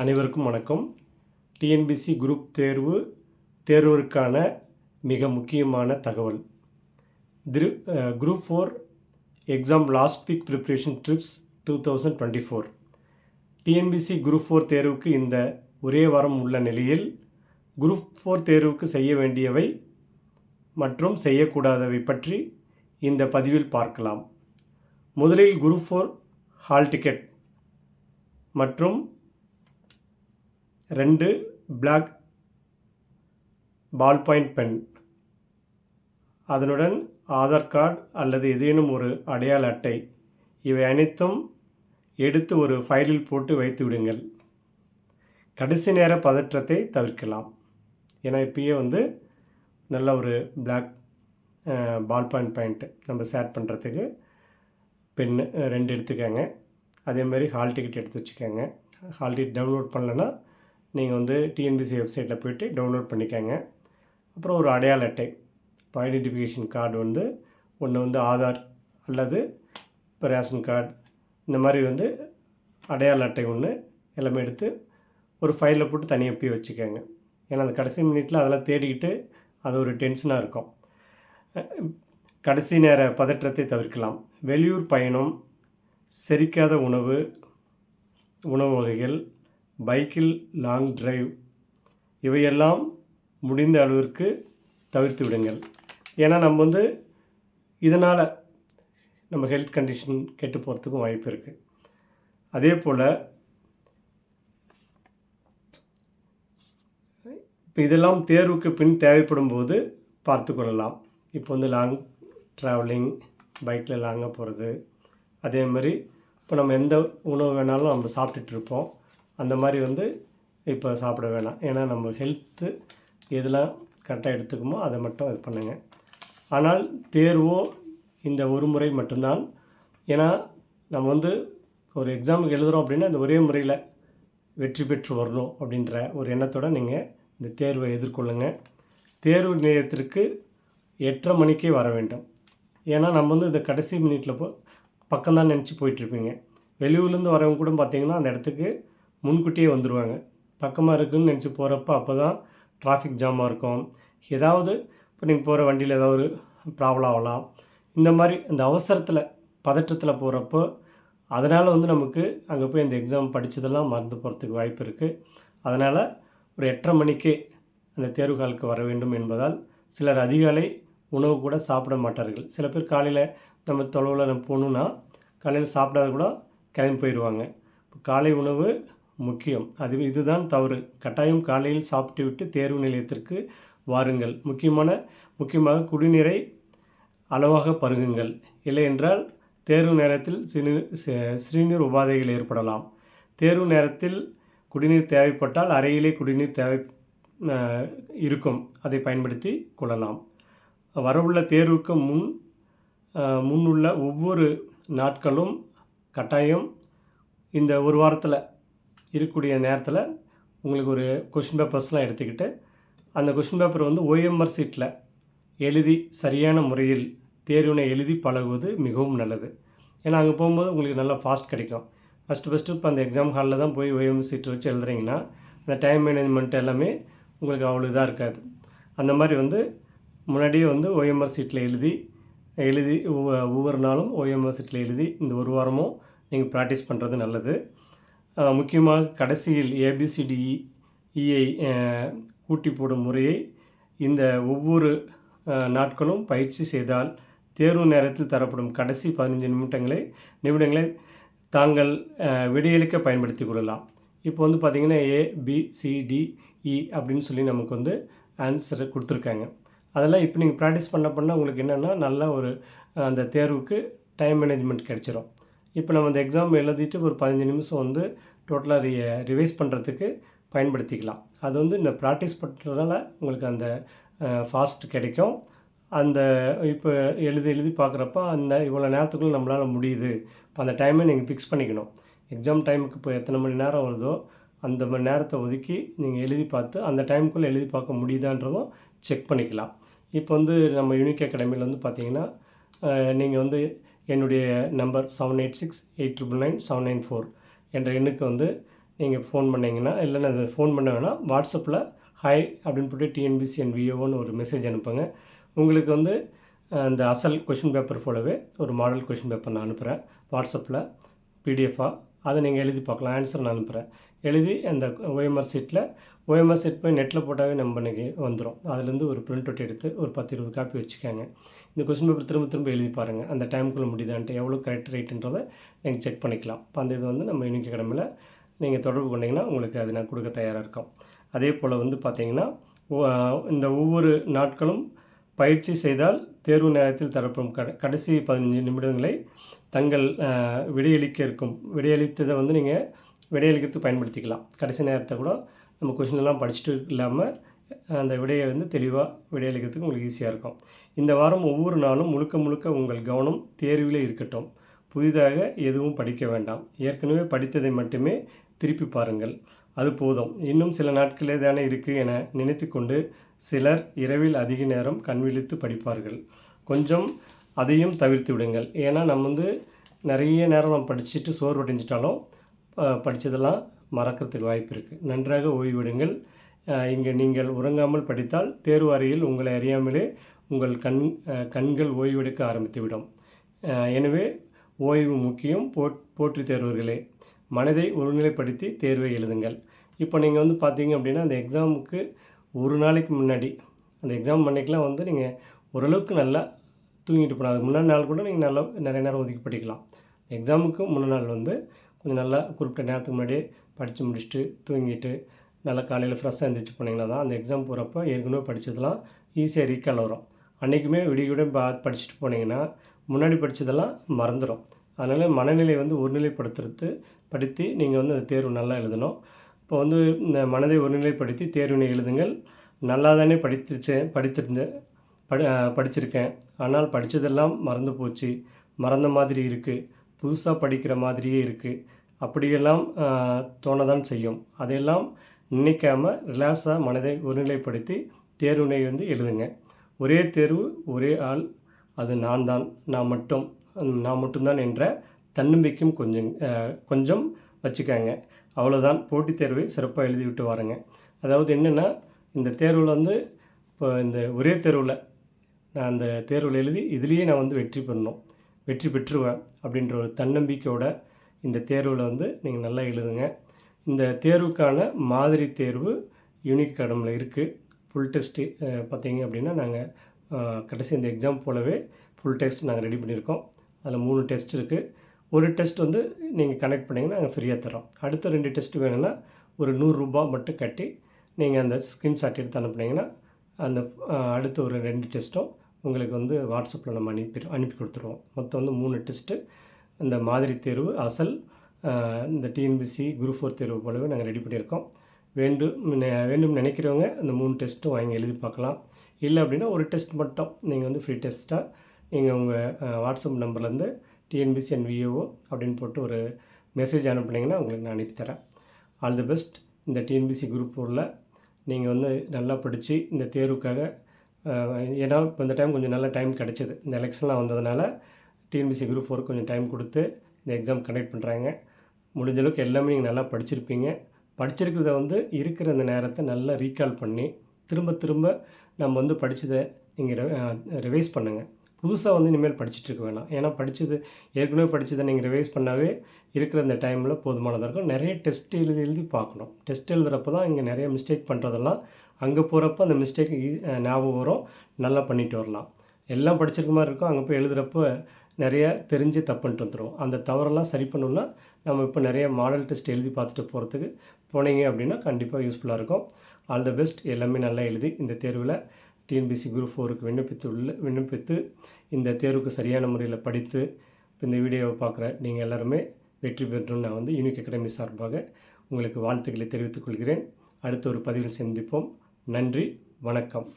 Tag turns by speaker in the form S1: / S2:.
S1: அனைவருக்கும் வணக்கம். TNPSC group தேர்வு தேர்வருக்கான மிக முக்கியமான தகவல். திரு group four exam last week preparation tips two thousand twenty four. TNPSC group four தேர்வுக்கு இந்த ஒரே வாரம் உள்ள நிலையில் குரூப் ஃபோர் தேர்வுக்கு செய்ய வேண்டியவை மற்றும் செய்யக்கூடாதவை பற்றி இந்த பதிவில் பார்க்கலாம். முதலில் குரூப் ஃபோர் ஹால் டிக்கெட் மற்றும் ரெண்டு பிளாக் பால் பாயிண்ட் பென் அதனுடன் ஆதார் கார்டு அல்லது ஏதேனும் ஒரு அடையாள அட்டை. இவை அனைத்தும் எடுத்து ஒரு ஃபைலில் போட்டு வைத்து விடுங்கள். கடைசி நேர பதற்றத்தை தவிர்க்கலாம். ஏன்னா இப்பயே வந்து நல்ல ஒரு பிளாக் பால் பாயிண்ட் பாயிண்ட்டு நம்ம சேட் பண்ணுறதுக்கு பென்னு ரெண்டு எடுத்துக்கோங்க. அதே மாதிரி ஹால் டிக்கெட் எடுத்து வச்சுக்கோங்க. ஹால் டிக்கெட் டவுன்லோட் பண்ணலன்னா நீங்கள் வந்து டிஎன்பிசி வெப்சைட்டில் போய்ட்டு டவுன்லோட் பண்ணிக்கோங்க. அப்புறம் ஒரு அடையாள அட்டை. இப்போ ஐடென்டிஃபிகேஷன் கார்டு வந்து ஒன்று வந்து ஆதார் அல்லது இப்போ ரேஷன் கார்டு இந்த மாதிரி வந்து அடையாள அட்டை ஒன்று எல்லாமே எடுத்து ஒரு ஃபைலில் போட்டு தனியாக போய் வச்சுக்கோங்க. ஏன்னா அந்த கடைசி மினிட்டில் அதெல்லாம் தேடிக்கிட்டு அது ஒரு டென்ஷனாக இருக்கும். கடைசி நேர பதற்றத்தை தவிர்க்கலாம். வெளியூர் பயணம் செரிக்காத உணவு உணவு வகைகள் பைக்கில் லாங் டிரைவ். இவையெல்லாம் முடிந்த அளவிற்கு தவிர்த்து விடுங்கள். ஏன்னா நம்ம வந்து இதனால் நம்ம ஹெல்த் கண்டிஷன் கெட்டு போகிறதுக்கும் வாய்ப்பு இருக்குது அதே போல் இப்போ இதெல்லாம் தேர்வுக்கு பின் தேவைப்படும் போது பார்த்து கொள்ளலாம். இப்போ வந்து லாங் ட்ராவலிங் பைக்கில் லாங்காக போகிறது அதே மாதிரி இப்போ நம்ம எந்த உணவு வேணாலும் நம்ம சாப்பிட்டுட்டு இருப்போம். அந்த மாதிரி வந்து இப்போ சாப்பிட வேணாம். ஏன்னா நம்ம ஹெல்த்து எதெல்லாம் கரெக்டாக எடுத்துக்குமோ அதை மட்டும் இது பண்ணுங்கள் ஆனால் தேர்வோ இந்த ஒரு முறை மட்டும்தான். ஏன்னா நம்ம வந்து ஒரு எக்ஸாமுக்கு எழுதுகிறோம் அப்படின்னா இந்த ஒரே முறையில் வெற்றி பெற்று வரணும் அப்படின்ற ஒரு எண்ணத்தோடு நீங்கள் இந்த தேர்வை எதிர்கொள்ளுங்கள் தேர்வு நிலையத்திற்கு எட்டரை மணிக்கே வர வேண்டும். ஏன்னா நம்ம வந்து இந்த கடைசி மினிட்டில் போ பக்கம்தான் நினச்சி போயிட்டுருப்பீங்க வெளியூர்லேருந்து வரவங்க கூட பார்த்தீங்கன்னா அந்த இடத்துக்கு முன்கூட்டியே வந்துடுவாங்க பக்கமாக இருக்குதுன்னு நினச்சி போகிறப்ப அப்போ தான் டிராஃபிக் ஜாமாக இருக்கும். ஏதாவது இப்போ நீங்கள் போகிற வண்டியில் ஏதாவது ப்ராப்ளம் ஆகலாம். இந்த மாதிரி இந்த அவசரத்தில் பதற்றத்தில் போகிறப்போ அதனால் வந்து நமக்கு அங்கே போய் அந்த எக்ஸாம் படித்ததெல்லாம் மறந்து போகிறதுக்கு வாய்ப்பு இருக்குது அதனால் ஒரு எட்டரை மணிக்கே அந்த தேர்வு காலுக்கு வர வேண்டும் என்பதால் சிலர் அதிகாலை உணவு கூட சாப்பிட மாட்டார்கள். சில பேர் காலையில் நம்ம தொலைவில் நம்ம போகணுன்னா காலையில் சாப்பிடாத கூட கிளம்பி போயிடுவாங்க காலை உணவு முக்கியம். அது இதுதான் தவறு. கட்டாயம் காலையில் சாப்பிட்டு விட்டு தேர்வு நிலையத்திற்கு வாருங்கள். முக்கியமான முக்கியமாக குடிநீரை அளவாக பருகுங்கள். இல்லையென்றால் தேர்வு நேரத்தில் சிறு சிறுநீர் உபாதைகள் ஏற்படலாம். தேர்வு நேரத்தில் குடிநீர் தேவைப்பட்டால் அறையிலே குடிநீர் தேவை இருக்கும். அதை பயன்படுத்தி கொள்ளலாம். வரவுள்ள தேர்வுக்கு முன் முன்னுள்ள ஒவ்வொரு நாட்களும் கட்டாயம் இந்த ஒரு வாரத்தில் இருக்கக்கூடிய நேரத்தில் உங்களுக்கு ஒரு கொஷின் பேப்பர்ஸ்லாம் எடுத்துக்கிட்டு அந்த கொஷின் பேப்பர் வந்து ஓஎம்ஆர் சீட்டில் எழுதி சரியான முறையில் தேர்வினை எழுதி பழகுவது மிகவும் நல்லது. ஏன்னா அங்கே போகும்போது உங்களுக்கு நல்லா ஃபாஸ்ட் கிடைக்கும். ஃபஸ்ட்டு ஃபஸ்ட்டு இப்போ அந்த எக்ஸாம் ஹாலில் தான் போய் ஓஎம் சீட் வச்சு எழுதுறீங்கன்னா அந்த டைம் மேனேஜ்மெண்ட் எல்லாமே உங்களுக்கு அவ்வளோ இதாக இருக்காது. அந்த மாதிரி வந்து முன்னாடியே வந்து ஓஎம்ஆர் சீட்டில் எழுதி எழுதி ஒவ்வொரு நாளும் ஓஎம்ஆர் சீட்டில் எழுதி இந்த ஒரு வாரமும் நீங்கள் ப்ராக்டிஸ் பண்ணுறது நல்லது. முக்கியமாக கடைசியில் ஏபிசிடிஇ கூட்டி e போடும் முறையை இந்த ஒவ்வொரு நாட்களும் பயிற்சி செய்தால் தேர்வு நேரத்தில் தரப்படும் கடைசி பதினஞ்சு நிமிடங்களை நிமிடங்களை தாங்கள் விடையளிக்க பயன்படுத்தி கொள்ளலாம். இப்போ வந்து பார்த்திங்கன்னா ஏபிசிடிஇ அப்படின்னு சொல்லி நமக்கு வந்து ஆன்சரை கொடுத்துருக்காங்க. அதெல்லாம் இப்போ நீங்கள் ப்ராக்டிஸ் பண்ண பண்ண உங்களுக்கு என்னென்னா நல்ல ஒரு அந்த தேர்வுக்கு டைம் மேனேஜ்மெண்ட் கிடச்சிரும். இப்போ நம்ம அந்த எக்ஸாம் எழுதிட்டு ஒரு பதினஞ்சு நிமிஷம் வந்து டோட்டலாக ரி ரிவைஸ் பண்ணுறதுக்கு பயன்படுத்திக்கலாம். அது வந்து இந்த ப்ராக்டிஸ் பண்ணுறதுனால உங்களுக்கு அந்த ஃபாஸ்ட் கிடைக்கும். அந்த இப்போ எழுதி எழுதி பார்க்குறப்ப அந்த இவ்வளோ நேரத்துக்குள்ளே நம்மளால் முடியுது. இப்போ அந்த டைமை நீங்கள் ஃபிக்ஸ் பண்ணிக்கணும். எக்ஸாம் டைமுக்கு இப்போ எத்தனை மணி நேரம் வருதோ அந்த மணி நேரத்தை ஒதுக்கி நீங்கள் எழுதி பார்த்து அந்த டைமுக்குள்ளே எழுதி பார்க்க முடியுதான்றதும் செக் பண்ணிக்கலாம். இப்போ வந்து நம்ம யூனிக் அகாடமியில் வந்து பார்த்தீங்கன்னா நீங்கள் வந்து என்னுடைய number seven eight six eight triple nine seven nine four என்ற எண்ணுக்கு வந்து நீங்கள் ஃபோன் பண்ணிங்கன்னா இல்லைன்னா ஃபோன் பண்ண வேணால் வாட்ஸ்அப்பில் ஹாய் அப்படின்னு போட்டு டிஎன்பிசி அண்ட் விஓன்னு ஒரு மெசேஜ் அனுப்புங்க. உங்களுக்கு வந்து அந்த அசல் கொஷின் பேப்பர் போலவே ஒரு மாடல் கொஷின் பேப்பர் நான் அனுப்புகிறேன் வாட்ஸ்அப்பில் பிடிஎஃபாக அதை நீங்கள் எழுதி பார்க்கலாம். ஆன்சர் நான் அனுப்புகிறேன் எழுதி அந்த ஓஎம்ஆர் சீட்டில் ஓஎம்எஸ் செட் போய் நெட்டில் போட்டாவே நம்ம வந்துடும் அதுலேருந்து ஒரு பிரிண்ட் அவுட் எடுத்து ஒரு பத்து இருபது காப்பி வச்சுக்கோங்க. இந்த கொஸ்டின் பேப்பர் திரும்ப திரும்ப எழுதி பாருங்கள் அந்த டைமுக்குள்ளே முடியுதான்ட்டு எவ்வளோ கரெக்ட் ரேட்டுன்றதை நீங்கள் செக் பண்ணிக்கலாம். இப்போ அந்த இது வந்து நம்ம இன்றைக்கி அகாடமியில் நீங்கள் தொடர்பு பண்ணிங்கன்னா உங்களுக்கு அது நான் கொடுக்க தயாராக இருக்கும். அதே போல் வந்து பார்த்தீங்கன்னா இந்த ஒவ்வொரு நாட்களும் பயிற்சி செய்தால் தேர்வு நேரத்தில் தரப்படும் கட கடைசி பதினஞ்சு நிமிடங்களை தங்கள் விடையளிக்க இருக்கும். விடையளித்ததை வந்து நீங்கள் விடையளிக்கிறதுக்கு பயன்படுத்திக்கலாம். கடைசி நேரத்தை கூட நம்ம கொஷின் எல்லாம் படிச்சுட்டு இல்லாமல் அந்த விடையை வந்து தெளிவாக விடையளிக்கிறதுக்கு உங்களுக்கு ஈஸியாக இருக்கும். இந்த வாரம் ஒவ்வொரு நாளும் முழுக்க முழுக்க உங்கள் கவனம் தேர்வில் இருக்கட்டும். புதிதாக எதுவும் படிக்க வேண்டாம். ஏற்கனவே படித்ததை மட்டுமே திருப்பி பாருங்கள். அது போதும். இன்னும் சில நாட்களே தானே இருக்குது என நினைத்து கொண்டு சிலர் இரவில் அதிக நேரம் கண்விழித்து படிப்பார்கள். கொஞ்சம் அதையும் தவிர்த்து விடுங்கள். ஏன்னா நம்ம வந்து நிறைய நேரம் நம்ம படிச்சுட்டு சோர்வடைஞ்சிட்டாலும் படித்ததெல்லாம் மறக்கிறதுக்கு வாய்ப்பு இருக்குது நன்றாக ஓய்விடுங்கள். இங்கே நீங்கள் உறங்காமல் படித்தால் தேர்வு அறையில் உங்களை அறியாமலே உங்கள் கண் கண்கள் ஓய்வெடுக்க ஆரம்பித்துவிடும். எனவே ஓய்வு முக்கியம். போட் போற்றி தேர்வர்களே மனதை ஒருநிலைப்படுத்தி தேர்வை எழுதுங்கள். இப்போ நீங்கள் வந்து பார்த்தீங்க அப்படின்னா அந்த எக்ஸாமுக்கு ஒரு நாளைக்கு முன்னாடி அந்த எக்ஸாம் அன்றைக்கெலாம் வந்து நீங்கள் ஓரளவுக்கு நல்லா தூங்கிட்டு போனால் அதுக்கு முன்னாடி நாள் கூட நீங்கள் நல்லா நிறைய நேரம் ஒதுக்கி படிக்கலாம். எக்ஸாமுக்கு முன்னாள் நாள் வந்து கொஞ்சம் நல்லா குறிப்பிட்ட நேரத்துக்கு முன்னாடியே படித்து முடிச்சுட்டு தூங்கிட்டு நல்லா காலையில் ஃப்ரெஷ்ஷாக எழுந்திரிச்சு போனீங்கன்னா தான் அந்த எக்ஸாம் போகிறப்ப ஏற்கனவே படித்ததெல்லாம் ஈஸியாக ரீக்கால் வரும். அன்றைக்குமே விடிய விட பா படிச்சுட்டு போனீங்கன்னா முன்னாடி படித்ததெல்லாம் மறந்துடும் அதனால் மனநிலை வந்து ஒருநிலைப்படுத்துறது படுத்தி நீங்கள் வந்து அந்த தேர்வு நல்லா எழுதணும். இப்போ வந்து இந்த மனதை ஒருநிலைப்படுத்தி தேர்வினை எழுதுங்கள். நல்லா தானே படித்துச்சேன் படித்திருந்தேன் படி படிச்சிருக்கேன். ஆனால் படித்ததெல்லாம் மறந்து போச்சு. மறந்த மாதிரி இருக்குது புதுசாக படிக்கிற மாதிரியே இருக்குது அப்படியெல்லாம் தோணதான் செய்யும். அதையெல்லாம் நினைக்காம ரிலாக்ஸாக மனதை ஒருநிலைப்படுத்தி தேர்வினை வந்து எழுதுங்க. ஒரே தேர்வு ஒரே ஆள் அது நான் தான் நான் மட்டும் நான் மட்டும்தான் என்ற தன்னம்பிக்கையும் கொஞ்சம் கொஞ்சம் வச்சுக்கோங்க. அவ்வளோதான் போட்டித் தேர்வை சிறப்பாக எழுதி விட்டு வரேங்க. அதாவது என்னென்னா இந்த தேர்வில் வந்து இப்போ இந்த ஒரே தேர்வில் நான் அந்த தேர்வில் எழுதி இதுலேயே நான் வந்து வெற்றி பெறணும். வெற்றி பெற்றுவேன் அப்படின்ற ஒரு தன்னம்பிக்கையோட இந்த தேர்வில் வந்து நீங்கள் நல்லா எழுதுங்க. இந்த தேர்வுக்கான மாதிரி தேர்வு யூனிக் அகாடமியில் இருக்குது ஃபுல் டெஸ்ட்டு பார்த்தீங்க அப்படின்னா நாங்கள் கடைசி இந்த எக்ஸாம் போலவே ஃபுல் டெஸ்ட் நாங்கள் ரெடி பண்ணியிருக்கோம் அதில் மூணு டெஸ்ட் இருக்குது ஒரு டெஸ்ட் வந்து நீங்கள் கனெக்ட் பண்ணிங்கன்னா நாங்கள் ஃப்ரீயாக தரோம் அடுத்த ரெண்டு டெஸ்ட் வேணும்னா ஒரு நூறுரூபா மட்டும் கட்டி நீங்கள் அந்த ஸ்க்ரீன்ஷாட் எடுத்து அனுப்புனீங்கன்னா அந்த அடுத்த ஒரு ரெண்டு டெஸ்ட்டும் உங்களுக்கு வந்து வாட்ஸ்அப்பில் நம்ம அனுப்பி அனுப்பி கொடுத்துருவோம். மொத்தம் வந்து மூணு டெஸ்ட்டு இந்த மாதிரி தேர்வு அசல் இந்த டிஎன்பிசி குரூப் ஃபோர் தேர்வு போலவே நாங்கள் ரெடி பண்ணியிருக்கோம். வேண்டும் வேண்டும் நினைக்கிறவங்க அந்த மூணு டெஸ்ட்டும் வாங்கி எழுதி பார்க்கலாம். இல்லை அப்படின்னா ஒரு டெஸ்ட் மட்டும். நீங்கள் வந்து ஃப்ரீ டெஸ்ட்டாக நீங்கள் உங்கள் வாட்ஸ்அப் நம்பர்லேருந்து டிஎன்பிசி அண்ட் விஏஓ அப்படின்னு போட்டு ஒரு மெசேஜ் அனுப்புனீங்கன்னா உங்களுக்கு நான் அனுப்பித்தரேன் ஆல் தி பெஸ்ட். இந்த டிஎன்பிசி குரூப் ஃபோரில் நீங்கள் வந்து நல்லா படித்து இந்த தேர்வுக்காக ஏன்னா இப்போ இந்த டைம் கொஞ்சம் நல்ல டைம் கிடச்சிது. இந்த எலெக்ஷன்லாம் வந்ததுனால டிஎன்பிசி குரூப் ஃபோர் கொஞ்சம் டைம் கொடுத்து இந்த எக்ஸாம் கண்டக்ட் பண்ணுறாங்க முடிஞ்சளவுக்கு எல்லாமே நீங்கள் நல்லா படிச்சிருப்பீங்க. படிச்சிருக்கிறத வந்து இருக்கிற அந்த நேரத்தை நல்லா ரீகால் பண்ணி திரும்ப திரும்ப நம்ம வந்து படித்ததை நீங்கள் ரிவைஸ் பண்ணுங்கள் புதுசாக வந்து இனிமேல் படிச்சுட்டு இருக்க வேணாம். ஏன்னா படித்தது ஏற்கனவே படித்ததை நீங்கள் ரிவைஸ் பண்ணாவே இருக்கிற அந்த டைமில் போதுமானதாக இருக்கும். நிறைய டெஸ்ட் எழுதி எழுதி பார்க்கணும். டெஸ்ட் எழுதுகிறப்ப தான் இங்கே நிறைய மிஸ்டேக் பண்ணுறதெல்லாம் அங்கே போகிறப்ப அந்த மிஸ்டேக் ஞாபகம் வரும். நல்லா பண்ணிட்டு வரலாம். எல்லாம் படிச்சிருக்க மாதிரி இருக்கும். அங்கே போய் எழுதுகிறப்ப நிறைய தெரிஞ்சு தப்பு பண்ணிட்டு வந்துடும் அந்த தவறெல்லாம் சரி பண்ணணுன்னா நம்ம இப்போ நிறைய மாடல் டெஸ்ட் எழுதி பார்த்துட்டு போகிறதுக்கு போனீங்க அப்படின்னா கண்டிப்பாக யூஸ்ஃபுல்லாக இருக்கும். ஆல் த பெஸ்ட் எல்லாமே நல்லா எழுதி இந்த தேர்வில் டிஎன்பிசி குரூப் ஃபோருக்கு விண்ணப்பித்து உள்ள விண்ணப்பித்து இந்த தேர்வுக்கு சரியான முறையில் படித்து இந்த வீடியோவை பார்க்குற நீங்கள் எல்லாருமே வெற்றி பெறணும்னு நான் வந்து யூனிக் அகாடமி சார்பாக உங்களுக்கு வாழ்த்துக்களை தெரிவித்துக் கொள்கிறேன். அடுத்த ஒரு பதிவில் சந்திப்போம். நன்றி. வணக்கம்.